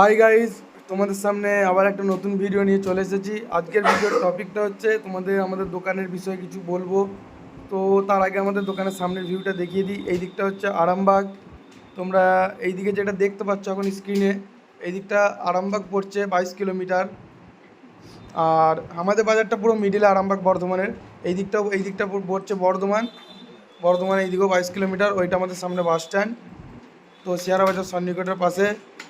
Hi guys তোমাদের সামনে আবার একটা নতুন ভিডিও নিয়ে চলে এসেছি। আজকের ভিডিওর টপিকটা হচ্ছে তোমাদের, আমাদের দোকানের বিষয়ে কিছু বলব। তো তার আগে আমাদের দোকানের সামনের ভিউটা দেখিয়ে দিই। এই দিকটা হচ্ছে আরামবাগ। তোমরা এই দিকে যেটা দেখতে পাচ্ছ এখন স্ক্রিনে এই দিকটা আরামবাগ পড়ছে বাইশ কিলোমিটার। আর আমাদের বাজারটা পুরো মিডিলে আরামবাগ বর্ধমানের। এই দিকটাও, এই দিকটা পড়ছে বর্ধমান। বর্ধমান এই দিকেও বাইশ কিলোমিটার, ওইটা আমাদের সামনে বাস স্ট্যান্ড তো শিয়ারা বাজার সন্নিকটের পাশে,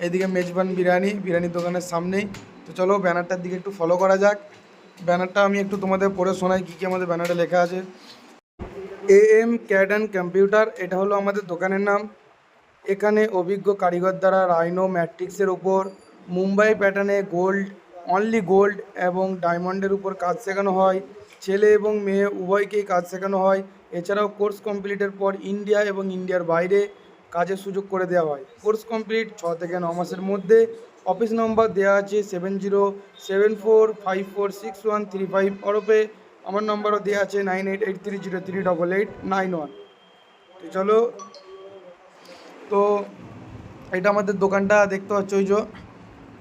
এদিকে মেজবান বিরিয়ানি, বিরিয়ানির দোকানের সামনেই। তো চলো, ব্যানারটার দিকে একটু ফলো করা যাক। ব্যানারটা আমি একটু তোমাদের পড়ে শোনাই, কী কী আমাদের ব্যানারে লেখা আছে। A M CAD and computer এটা হলো আমাদের দোকানের নাম। এখানে অভিজ্ঞ কারিগর দ্বারা রাইনো ম্যাট্রিক্সের উপর, মুম্বাই প্যাটার্নে গোল্ড অনলি গোল্ড এবং ডায়মন্ডের উপর কাজ শেখানো হয়। ছেলে এবং মেয়ে উভয়কেই কাজ শেখানো হয়। এছাড়াও কোর্স কমপ্লিটের পর ইন্ডিয়া এবং ইন্ডিয়ার বাইরে কাজের সুযোগ করে দেওয়া হয়। কোর্স কমপ্লিট ছ থেকে ন মাসের মধ্যে। অফিস নম্বর দেওয়া আছে seven zero seven four five four six one three five ওরপে আমার নম্বরও দেওয়া আছে nine eight eight three zero three double eight nine one. তো চলো, তো এটা আমাদের দোকানটা দেখতে পাচ্ছ ওই যে।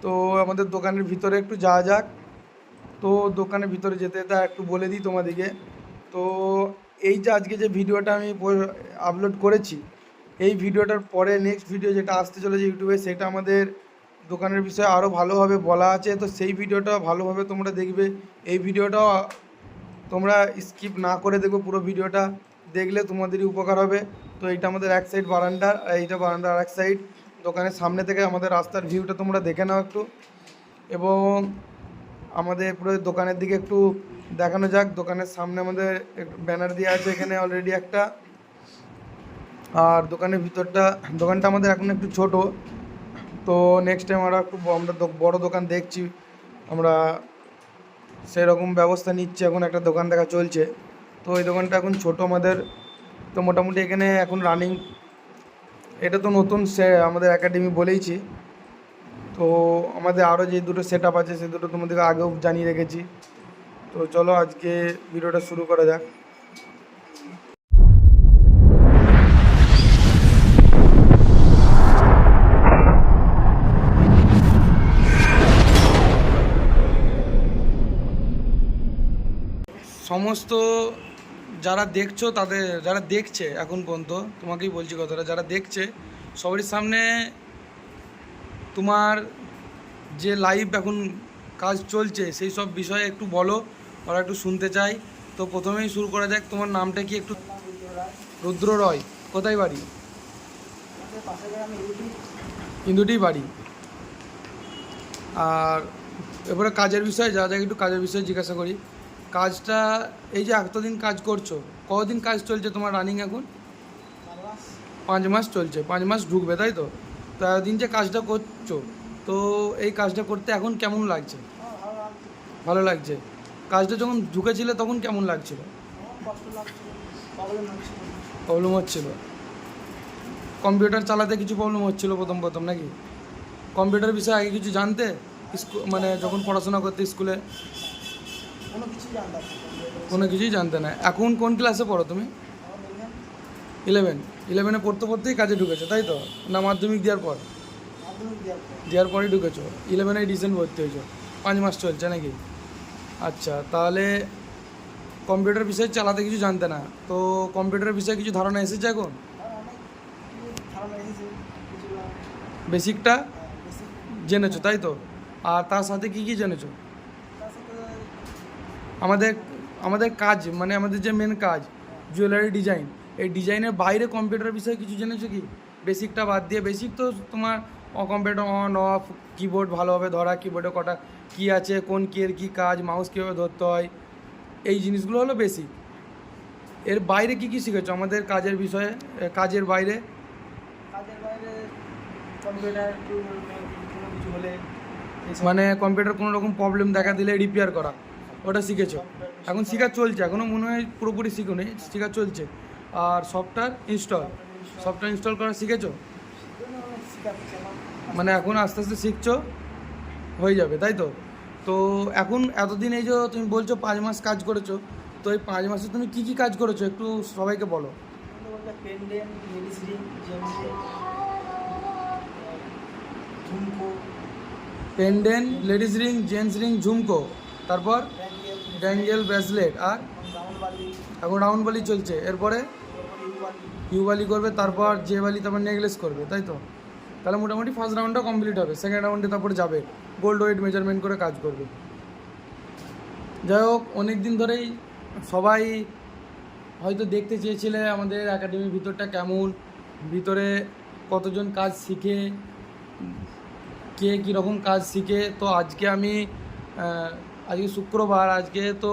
তো আমাদের দোকানের ভিতরে একটু যাওয়া যাক। তো দোকানের ভিতরে যেতে যেতে একটু বলে দিই তোমাদেরকে। তো এই যে আজকে যে ভিডিওটা আমি আপলোড করেছি এই ভিডিওটার পরে নেক্সট ভিডিও যেটা আসতে চলেছে ইউটিউবে, সেটা আমাদের দোকানের বিষয়ে আরও ভালোভাবে বলা আছে। তো সেই ভিডিওটা ভালোভাবে তোমরা দেখবে। এই ভিডিওটাও তোমরা স্কিপ না করে দেখবে, পুরো ভিডিওটা দেখলে তোমাদেরই উপকার হবে। তো এইটা আমাদের এক সাইড বারান্দার আর এইটা বারান্দার আর এক সাইড দোকানের সামনে থেকে আমাদের রাস্তার ভিউটা তোমরা দেখে নাও একটু। এবং আমাদের পুরো দোকানের দিকে একটু দেখানো যাক। দোকানের সামনে আমাদের ব্যানার দেওয়া আছে এখানে অলরেডি একটা। আর দোকানের ভিতরটা, দোকানটা আমাদের এখন একটু ছোট। তো নেক্সট টাইম আমরা একটু আমরা বড় দোকান দেখছি, আমরা সেরকম ব্যবস্থা নিচ্ছি, এখন একটা দোকান দেখা চলছে। তো এই দোকানটা এখন ছোট আমাদের। তো মোটামুটি এখানে এখন রানিং এটা তো নতুন সে, আমাদের একাডেমি বলেইছি। তো আমাদের আরও যে দুটো সেট আছে, সে দুটো তোমাদেরকে আগেও জানিয়ে রেখেছি। তো চলো আজকে ভিডিওটা শুরু করা যাক। সমস্ত যারা দেখছ, তাদের, যারা দেখছে এখন পর্যন্ত, তোমাকেই বলছি কথাটা, যারা দেখছে, সবারই সামনে তোমার যে লাইভ এখন কাজ চলছে, সেই সব বিষয়ে একটু বলো, ওরা একটু শুনতে চাই। তো প্রথমেই শুরু করা যাক, তোমার নামটা কি একটু? রুদ্র রয়, কোথায় বাড়ি? ইন্দুটি বাড়ি। আর এবারে কাজের বিষয়ে, যা যা একটু কাজের বিষয়ে জিজ্ঞাসা করি। কাজটা, এই যে এতদিন কাজ করছ, কতদিন কাজ চলছে তোমার রানিং এখন? পাঁচ মাস চলছে, পাঁচ মাস ঢুকবে, তাই তো? তো এতদিন যে কাজটা করছ, তো এই কাজটা করতে এখন কেমন লাগছে? ভালো লাগছে। কাজটা যখন ঢুকেছিলে তখন কেমন লাগছিল? প্রবলেম হচ্ছিল। কম্পিউটার চালাতে কিছু প্রবলেম হচ্ছিল প্রথম প্রথম, নাকি? কম্পিউটার বিষয়ে আগে কিছু জানতে? মানে যখন পড়াশোনা করতে স্কুলে? কোনো কিছুই জানতাম কোনো কিছুই জানতে না। এখন কোন ক্লাসে পড়ো তুমি? ইলেভেন ইলেভেনে পড়তে পড়তেই কাজে ঢুকেছো তাই তো? না মাধ্যমিক দেওয়ার পর? দেওয়ার পর। দেওয়ার পরই ঢুকেছো। ইলেভেনে ডিসেন্ট ভর্তি হয়েছো। পাঁচ মাস চলছে নাকি? আচ্ছা তাহলে কম্পিউটার বিষয়ে চালাতে কিছু জানতে না। তো কম্পিউটারের বিষয়ে কিছু ধারণা এসেছে এখন? আর অনেক কিছু ধারণা এসেছে কিছু বেসিকটা জেনেছো তাই তো? আর তার সাথে কি কি জেনেছো? আমাদের আমাদের কাজ মানে আমাদের যে মেন কাজ জুয়েলারি ডিজাইন এই ডিজাইনের বাইরে কম্পিউটার বিষয়ে কিছু জেনেছো কি? বেসিকটা বাদ দিয়ে বেসিক তো তোমার কম্পিউটার অন অফ কিবোর্ড ভালোভাবে ধরা কিবোর্ডে কটা কী আছে কোন কিয়ের কী কাজ মাউস কীভাবে ধরতে হয় এই জিনিসগুলো হলো বেসিক এর বাইরে কি কি শিখেছো? আমাদের কাজের বিষয়ে কাজের বাইরে? কাজের কম্পিউটার মানে কম্পিউটার কোনো রকম প্রবলেম দেখা দিলে রিপেয়ার করা। ওটা শিখেছো। এখন শেখা চলছে এখনও মনে হয় পুরোপুরি শিখো নেই শেখা চলছে। আর সফটওয়্যার ইনস্টল সফটওয়্যার ইনস্টল করা শিখেছো? মানে এখন আস্তে আস্তে শিখছো হয়ে যাবে তাই তো? তো এখন এতদিন এই যে তুমি বলছো পাঁচ মাস কাজ করেছ তো এই পাঁচ মাসে তুমি কি কি কাজ করেছ একটু সবাইকে বলো? Pendant ladies ring gents ring ঝুমকো তারপর? ড্যাঙ্গেল ব্রেসলেট আর এখন রাউন্ড বালি চলছে। এরপরে ইউ বালি করবে, তারপর যে বালি তারপর নেকলেস করবে, তাই তো? তাহলে মোটামুটি ফার্স্ট রাউন্ডটা কমপ্লিট হবে সেকেন্ড রাউন্ডে তারপর যাবে। গোল্ড ওয়েট মেজারমেন্ট করে কাজ করবে। যাই হোক অনেক দিন ধরেই সবাই হয়তো দেখতে চেয়েছিলে আমাদের একাডেমির ভিতরটা কেমন, ভিতরে কতজন কাজ শিখে, কে কীরকম কাজ শিখে। তো আজকে আমি আজকে শুক্রবার, আজকে তো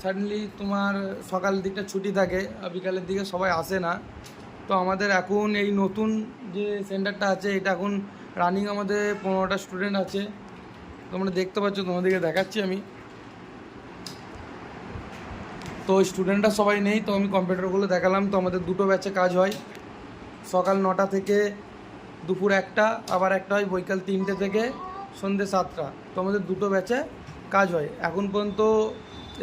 সাডেনলি তোমার সকাল দিকটা ছুটি থাকে, আর বিকালের দিকে সবাই আসে না। তো আমাদের এখন এই নতুন যে সেন্টারটা আছে, এটা এখন রানিং আমাদের পনেরোটা স্টুডেন্ট আছে। তোমরা দেখতে পাচ্ছ, তোমাদেরকে দেখাচ্ছি আমি। তো স্টুডেন্টরা সবাই নেই, তো আমি কম্পিউটারগুলো দেখালাম। তো আমাদের দুটো ব্যাচে কাজ হয়। সকাল নটা থেকে দুপুর একটা, আবার একটা হয় বৈকাল তিনটে থেকে সন্ধ্যে সাতটা। তো আমাদের দুটো ব্যাচে কাজ হয়। এখন পর্যন্ত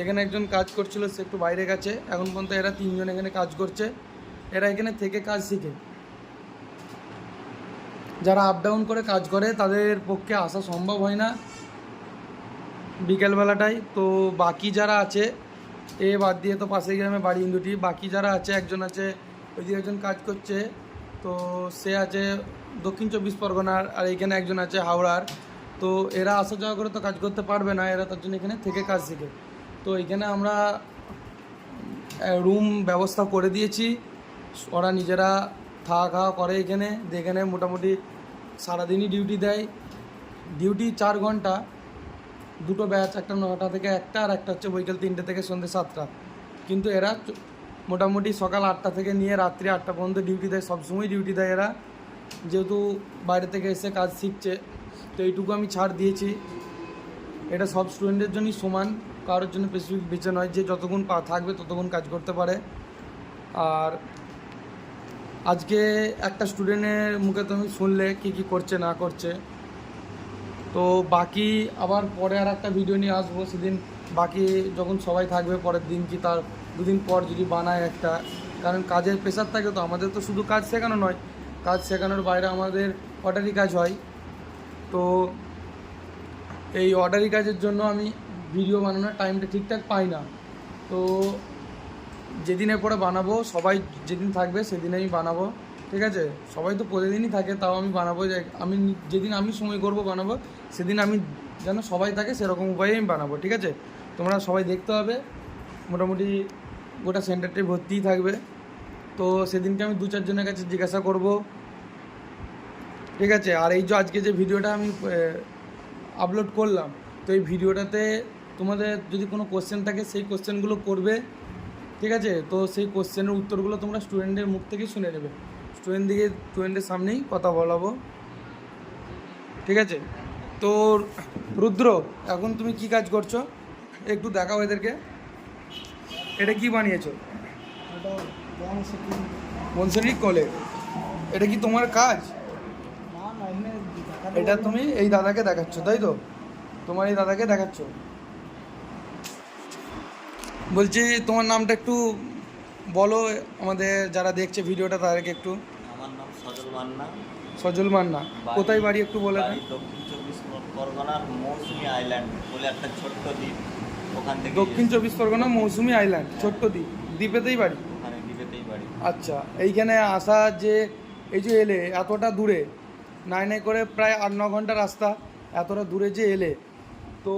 এখানে একজন কাজ করছিল, সে একটু বাইরে গেছে। এখন পর্যন্ত এরা তিনজন এখানে কাজ করছে। এরা এখানে থেকে কাজ শিখে। যারা আপ ডাউন করে কাজ করে, তাদের পক্ষে আসা সম্ভব হয় না বিকেলবেলাটাই। তো বাকি যারা আছে, এ বাদ দিয়ে তো পাশের গ্রামে বাড়ি দুটি। বাকি যারা আছে, একজন আছে ওই দিকে একজন কাজ করছে। তো সে আছে দক্ষিণ চব্বিশ পরগনার, আর এখানে একজন আছে হাওড়ার। তো এরা আসা যাওয়া করে তো কাজ করতে পারবে না, এরা তার জন্য এখানে থেকে কাজ শিখে। তো এখানে আমরা রুম ব্যবস্থা করে দিয়েছি। ওরা নিজেরা থাকা খাওয়া করে এখানে যেখানে মোটামুটি সারাদিনই ডিউটি দেয়। ডিউটি চার ঘণ্টা, দুটো ব্যাচ একটা নটা থেকে একটা, আর একটা হচ্ছে বৈকাল তিনটে থেকে সন্ধ্যে সাতটা। কিন্তু এরা মোটামুটি সকাল আটটা থেকে নিয়ে রাত্রি আটটা পর্যন্ত ডিউটি দেয়, সবসময় ডিউটি দেয় এরা। যেহেতু বাইরে থেকে এসে কাজ শিখছে তো এইটুকু আমি ছাড় দিয়েছি। এটা সব স্টুডেন্টের জন্যই সমান, কারোর জন্য স্পেসিফিক বেঁচে নয়, যে যতক্ষণ পা থাকবে ততক্ষণ কাজ করতে পারে। আর আজকে একটা স্টুডেন্টের মুখে তুমি শুনলে কী কী করছে, না করছে। তো বাকি আবার পরে আর একটা ভিডিও নিয়ে আসব, সেদিন বাকি যখন সবাই থাকবে পরের দিন কি তার দুদিন পর যদি বানায় একটা। কারণ কাজের প্রেশার থাকে তো, আমাদের তো শুধু কাজ শেখানো নয়, কাজ শেখানোর বাইরে আমাদের অর্ডারি কাজ হয়। তো এই অর্ডারি কাজের জন্য আমি ভিডিও বানানোর টাইমটা ঠিকঠাক পাই না। তো যেদিনের পরে বানাবো, সবাই যেদিন থাকবে সেদিন আমি বানাবো, ঠিক আছে? সবাই তো প্রতিদিনই থাকে, তাও আমি বানাবো যে, আমি যেদিন আমি সময় করব বানাবো, সেদিন আমি যেন সবাই থাকে সেরকম উপায়ে আমি বানাবো, ঠিক আছে? তোমরা সবাই দেখতে হবে, মোটামুটি গোটা সেন্টারটি ভর্তিই থাকবে। তো সেদিনকে আমি দু চারজনের কাছে জিজ্ঞাসা করব ঠিক আছে আর এই যে আজকে যে ভিডিওটা আমি আপলোড করলাম তো এই ভিডিওটাতে তোমাদের যদি কোনো কোশ্চেন থাকে সেই কোশ্চেনগুলো করবে ঠিক আছে? তো সেই কোশ্চেনের উত্তরগুলো তোমরা স্টুডেন্টের মুখ থেকেই শুনে নেবে। স্টুডেন্ট দিকে স্টুডেন্টের সামনেই কথা বলাবো। ঠিক আছে? তো রুদ্র এখন তুমি কি কাজ করছ? একটু দেখাও এদেরকে। এটা কি বানিয়েছো? ওটা বং সিকিম কলে এটা কি তোমার কাজ? এটা তুমি এই দাদাকে দেখাচ্ছ তাই তো? তোমার এই দাদাকে দেখাচ্ছ। বলছি তোমার নামটা একটু বলো আমাদের যারা দেখছে ভিডিওটা তাদেরকে একটু। আমার নাম সজল মান্না। সজল মান্না কোথায় বাড়ি একটু বলে দক্ষিণ চব্বিশ পরগনার মৌসুমী আইল্যান্ড বলে একটা ছোট্ট দ্বীপ ওখান থেকে দক্ষিণ চব্বিশ পরগনা মৌসুমি আইল্যান্ড ছোট্ট দ্বীপ। দ্বীপেতেই বাড়ি? ওখানে দ্বীপেতেই বাড়ি। আচ্ছা এইখানে আসা যে এই যে এলে এতটা দূরে নাই নাই করে প্রায় আট ন ঘণ্টা রাস্তা এতটা দূরে যে এলে। তো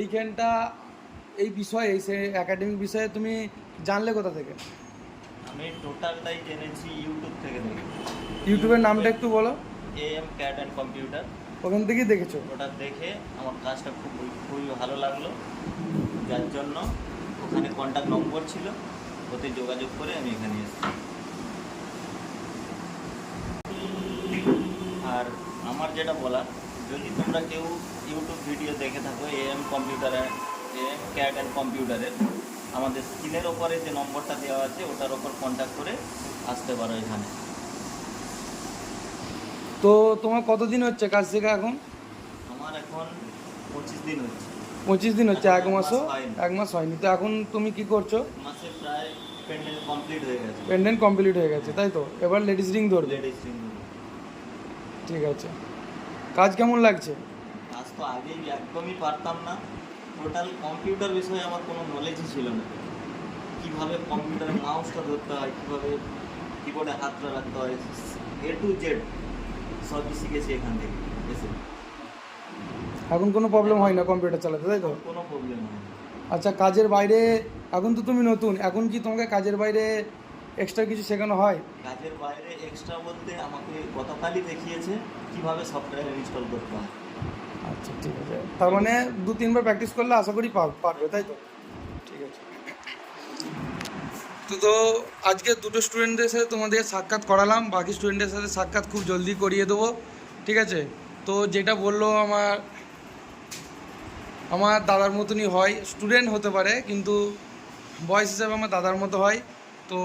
এইখানটা এই বিষয়ে সে একাডেমিক বিষয়ে তুমি জানলে কোথা থেকে? আমি টোটালটাই জেনেছি ইউটিউব থেকে দেখে ইউটিউবের নামটা একটু বলো। A M CAD and computer ওখান থেকেই দেখেছ? ওটা দেখে আমার কাজটা খুব খুবই ভালো লাগল। যার জন্য ওখানে কন্ট্যাক্ট নম্বর ছিল ওতে যোগাযোগ করে আমি এখানে এসেছি। আর আমার যেটা বলার যদি তোমরা কেউ ইউটিউব ভিডিও দেখে থাকো এ এম কম্পিউটারে এ এম ক্যাট অ্যান্ড কম্পিউটারের আমাদের স্ক্রিনের ওপরে যে নম্বরটা দেওয়া আছে ওটার ওপর কন্ট্যাক্ট করে আসতে পারো এখানে। তো তোমার কতদিন হচ্ছে কাজ শেখা এখন? আমার এখন পঁচিশ দিন হচ্ছে। পঁচিশ দিন হচ্ছে এক মাসও? এক মাস হয়নি। তো এখন তুমি কি করছ? মাসে প্রায় পেন্ডেন্ট কমপ্লিট হয়ে গেছে। পেন্ডেন্ট কমপ্লিট হয়ে গেছে তাই তো? এবার লেডিস রিং ধরবে। লেডিস রিং ঠিক আছে। কাজ কেমন লাগছে? কাজ তো আগেই একদমই পারতাম না। টোটাল কম্পিউটার বিষয়ে আমার কোনো নলেজই ছিল না। কীভাবে কম্পিউটারে মাউসটা ধরতে হয় কীভাবে কিবোর্ডে হাতটা রাখতে হয় এ টু জেড সবই শিখেছি এখান থেকে এসে এখন কোনো প্রবলেম হয় না কম্পিউটার চালাতে তাই তো? কোনো প্রবলেম হয় না। আচ্ছা কাজের বাইরে এখন তো তুমি নতুন এখন কি তোমাকে কাজের বাইরে এক্সট্রা কিছু শেখানো হয়? কাজের বাইরে এক্সট্রা বলতে আমাকে গতকালই দেখিয়েছে কীভাবে সফটওয়্যার ইনস্টল করতে হয়। আচ্ছা ঠিক আছে। তার মানে দু তিনবার প্র্যাকটিস করলে আশা করি পারবে তাই তো? ঠিক আছে। তো তো আজকে দুটো স্টুডেন্টদের সাথে তোমাদের সাক্ষাৎ করালাম বাকি স্টুডেন্টদের সাথে সাক্ষাৎ খুব জলদি করিয়ে দেবো ঠিক আছে? তো যেটা বলল আমার আমার দাদার মতনই হয় স্টুডেন্ট হতে পারে কিন্তু বয়স হিসাবে আমার দাদার মতো হয়। তো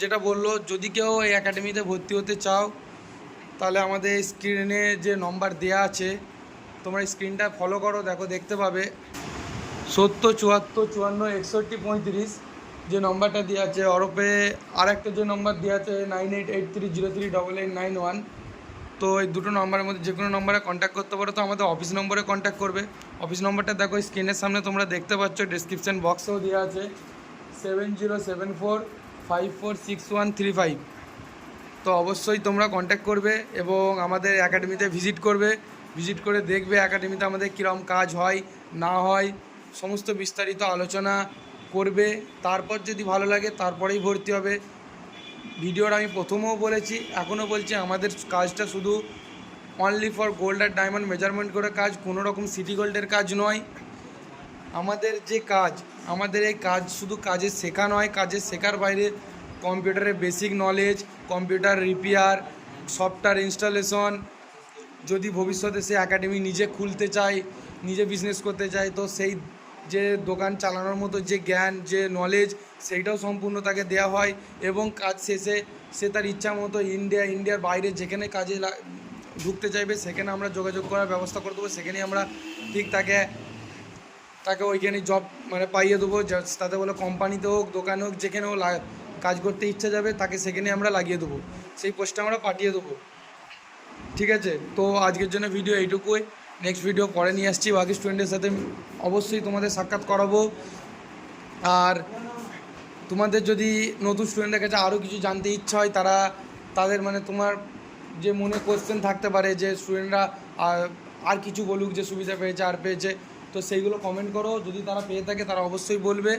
যেটা বলল, যদি কেউ এই একাডেমিতে ভর্তি হতে চাও, তাহলে আমাদের স্ক্রিনে যে নম্বর দেয়া আছে, তোমরা স্ক্রিনটা ফলো করো, দেখো দেখতে পাবে। সত্তর, চুয়াত্তর, চুয়ান্ন, একষট্টি, পঁয়ত্রিশ, যে নম্বরটা দেওয়া আছে, অরপে আর একটা যে নম্বর দেওয়া আছে nine eight eight three zero three double eight nine one তো এই দুটো নম্বরের মধ্যে যে কোনো নম্বরে কন্ট্যাক্ট করতে পারো, তো আমাদের অফিস নম্বরে কন্ট্যাক্ট করবে। অফিস নম্বরটা দেখো স্ক্রিনের সামনে তোমরা দেখতে পাচ্ছ ডিসক্রিপশান বক্সেও দেওয়া আছে। Seven zero seven four five four six one three five তো অবশ্যই তোমরা কন্ট্যাক্ট করবে এবং আমাদের একাডেমিতে ভিজিট করবে। ভিজিট করে দেখবে একাডেমিতে আমাদের কীরকম কাজ হয়, না হয়, সমস্ত বিস্তারিত আলোচনা করবে। তারপর যদি ভালো লাগে, তারপরেই ভর্তি হবে। ভিডিওর আমি প্রথমেও বলেছি, এখনও বলছি, আমাদের কাজটা শুধু অনলি ফর গোল্ড আর ডায়মন্ড মেজারমেন্ট করে কাজ কোনো রকম সিটি গোল্ডের কাজ নয়। আমাদের যে কাজ আমাদের এই কাজ শুধু কাজের শেখা নয় কাজের শেখার বাইরে কম্পিউটারের basic knowledge computer repair software installation যদি ভবিষ্যতে সে একাডেমি নিজে খুলতে চায়, নিজে বিজনেস করতে চায়, তো সেই যে দোকান চালানোর মতো যে জ্ঞান, যে নলেজ সেইটাও সম্পূর্ণ তাকে দেওয়া হয় এবং কাজ শেষে সে তার ইচ্ছা মতো ইন্ডিয়া ইন্ডিয়ার বাইরে যেখানে কাজে ঢুকতে চাইবে, সেখানে আমরা যোগাযোগ করার ব্যবস্থা করে দেবো সেখানে আমরা ঠিক তাকে তাকে ওইখানে জব মানে পাইয়ে দেবো তাতে বলে কোম্পানিতে হোক, দোকানে হোক, যেখানে হোক কাজ করতে ইচ্ছা যাবে, তাকে সেখানে আমরা লাগিয়ে দেবো। সেই পোস্টটা আমরা পাঠিয়ে দেবো। ঠিক আছে? তো আজকের জন্য ভিডিও এইটুকুই। নেক্সট ভিডিও পরে নিয়ে আসছি বাকি স্টুডেন্টের সাথে। অবশ্যই তোমাদের সাক্ষাৎ করাবো। আর তোমাদের যদি নতুন স্টুডেন্টের কাছে আরও কিছু জানতে ইচ্ছা হয়, তারা তাদের মানে তোমার যে মনে কোশ্চেন থাকতে পারে, যে স্টুডেন্টরা আর কিছু বলুক যে সুবিধা পেয়েছে, আর পেয়েছে তো সেইগুলো কমেন্ট করো। যদি তারা পেয়ে থাকে তারা অবশ্যই বলবে।